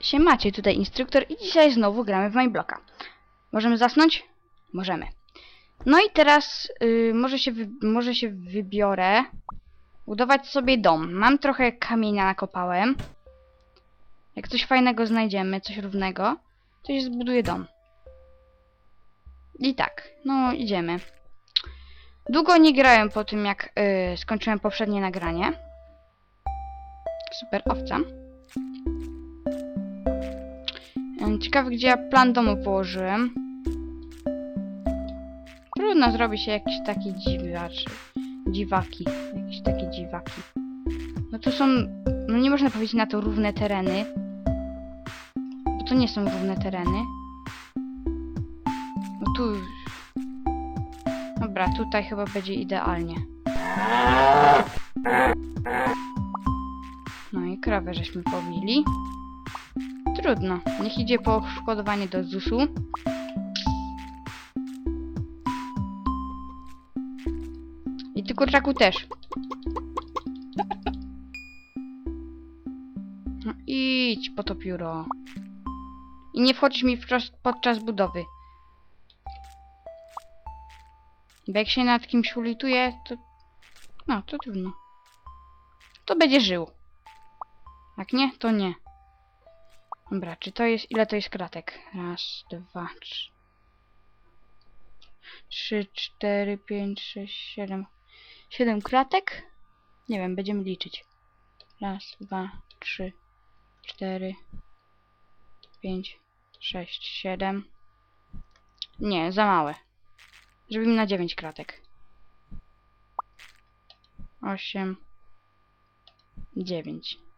Siemacie, tutaj instruktor i dzisiaj znowu gramy w Minebloka. Możemy zasnąć? Możemy. No i teraz y, może, się może się wybiorę budować sobie dom. Mam trochę kamienia nakopałem. Jak coś fajnego znajdziemy, coś równego, to się zbuduje dom. I tak, no idziemy. Długo nie grałem po tym, jak y, skończyłem poprzednie nagranie. Super owca. Ciekawe, gdzie ja plan domu położyłem. Trudno zrobi się jakiś taki dziwacz. Dziwaki. Jakieś takie dziwaki. No to są... No nie można powiedzieć na to równe tereny. Bo to nie są równe tereny. No tu... Dobra, tutaj chyba będzie idealnie. No i krowę żeśmy pobili. Trudno. Niech idzie po odszkodowanie do ZUS-u. I ty kurczaku też. No idź po to pióro. I nie wchodzisz mi podczas budowy. Bo jak się nad kimś ulituje, to... No, to trudno. To będzie żył. Jak nie, to nie. Dobra, czy to jest... Ile to jest kratek? Raz, dwa, trzy... Trzy, cztery, pięć, sześć, siedem... Siedem kratek? Nie wiem, będziemy liczyć. Raz, dwa, trzy, cztery, pięć, sześć, siedem... Nie, za małe. Zrobimy na dziewięć kratek. Osiem... Dziewięć.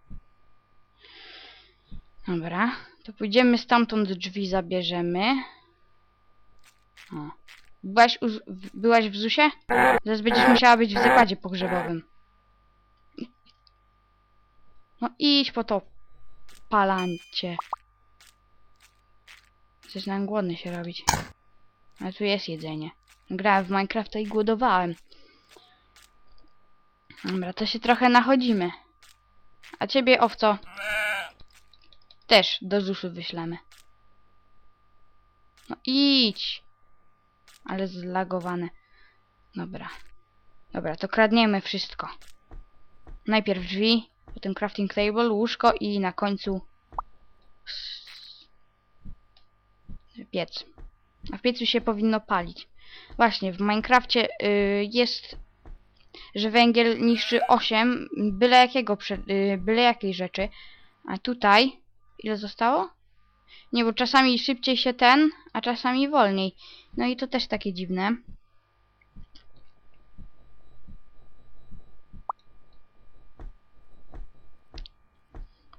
Dobra, to pójdziemy stamtąd drzwi zabierzemy. O. Byłaś, byłaś w ZUSie? Zaraz będziesz musiała być w zakładzie pogrzebowym. No idź po to palancie. Zaczynam głodny się robić. Ale tu jest jedzenie. Grałem w Minecrafta i głodowałem. Dobra, to się trochę nachodzimy. A ciebie, owco, też do ZUS-u wyślemy. No idź. Ale zlagowane. Dobra. Dobra, to kradniemy wszystko. Najpierw drzwi, potem crafting table, łóżko i na końcu piec. A w piecu się powinno palić. Właśnie, w Minecrafcie y, jest, że węgiel niszczy 8 byle jakiego, y, byle jakiej rzeczy. A tutaj, ile zostało? Nie, bo czasami szybciej się ten, a czasami wolniej. No i to też takie dziwne.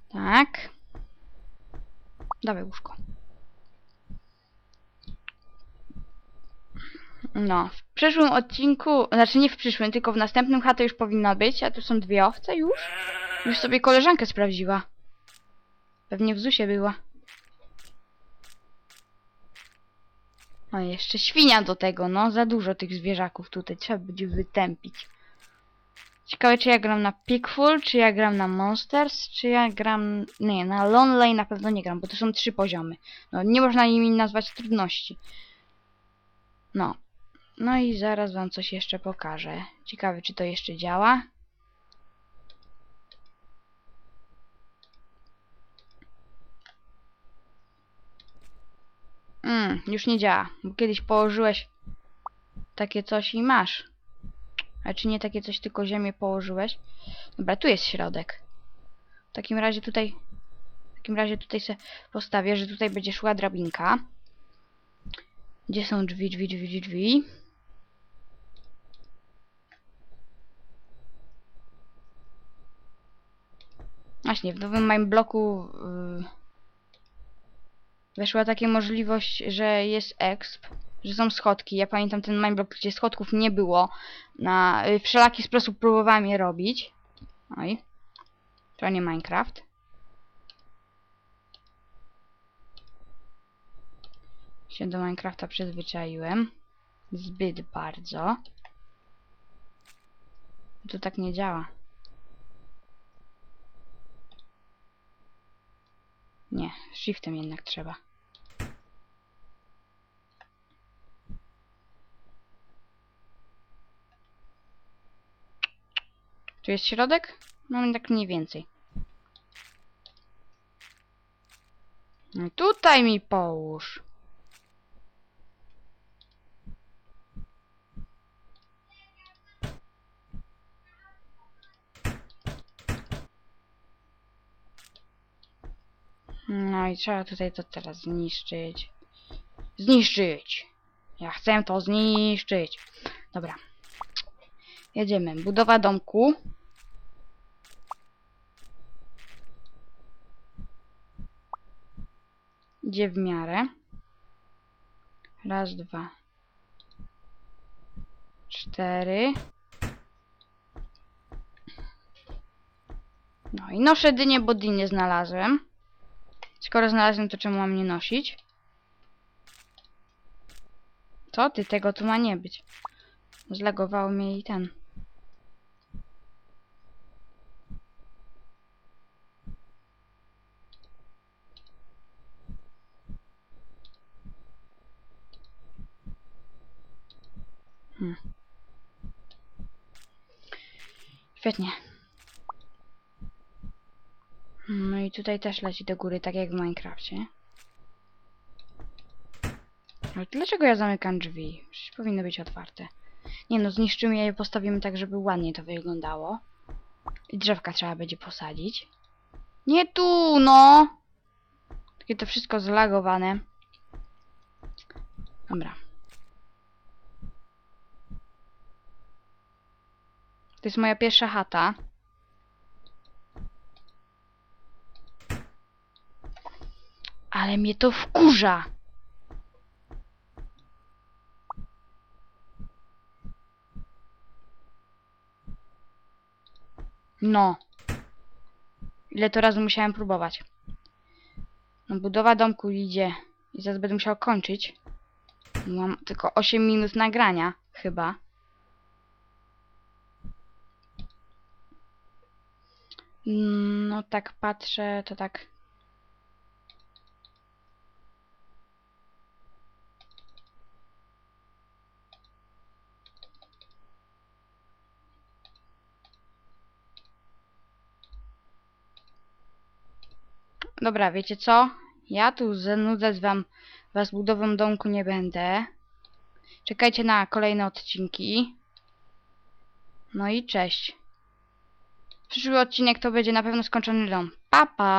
Tak. Dawaj łóżko. No, w przyszłym odcinku, znaczy nie w przyszłym, tylko w następnym chata już powinna być, a tu są dwie owce już. Już sobie koleżankę sprawdziła. Pewnie w ZUSie była. O, jeszcze świnia do tego, no. Za dużo tych zwierzaków tutaj. Trzeba będzie wytępić. Ciekawe, czy ja gram na Pickful, czy ja gram na Monsters, czy ja gram... Nie, na Lonely na pewno nie gram, bo to są trzy poziomy. No, nie można nimi nazwać trudności. No. No i zaraz wam coś jeszcze pokażę. Ciekawe, czy to jeszcze działa. Mm, już nie działa, bo kiedyś położyłeś takie coś i masz. A czy nie takie coś, tylko ziemię położyłeś? Dobra, tu jest środek. W takim razie tutaj... W takim razie tutaj se postawię, że tutaj będzie szła drabinka. Gdzie są drzwi, drzwi, drzwi, drzwi? Właśnie, w nowym moim bloku... Yy weszła taka możliwość, że jest exp, że są schodki. Ja pamiętam ten mineblock, gdzie schodków nie było. Na y, wszelaki sposób próbowałem je robić. Oj. To nie Minecraft. Się do Minecrafta przyzwyczaiłem. Zbyt bardzo. To tak nie działa. Nie, shiftem jednak trzeba. Tu jest środek? Mamy tak mniej więcej. No tutaj mi połóż. No i trzeba tutaj to teraz zniszczyć. Zniszczyć! Ja chcę to zniszczyć. Dobra. Jedziemy. Budowa domku. Idzie w miarę. Raz, dwa. Cztery. No i noszę dynię, bo dynię znalazłem. Skoro znalazłem, to czemu mam nie nosić? Co ty? Tego tu ma nie być. Zlagowało mnie i ten. Hmm. Świetnie. No i tutaj też leci do góry, tak jak w Minecrafcie. Dlaczego ja zamykam drzwi? Przecież powinny być otwarte. Nie no, zniszczymy je i postawimy tak, żeby ładnie to wyglądało. I drzewka trzeba będzie posadzić. Nie tu, no! Takie to wszystko zlagowane. Dobra. To jest moja pierwsza chata. Ale mnie to wkurza. No. Ile to razy musiałem próbować. No, budowa domku idzie. I zaraz będę musiał kończyć. Mam tylko 8 minut nagrania, chyba. Mm, No tak patrzę, to tak... Dobra, wiecie co? Ja tu zanudzać wam was budową domku nie będę. Czekajcie na kolejne odcinki. No i cześć. Przyszły odcinek to będzie na pewno skończony dom. Pa, pa!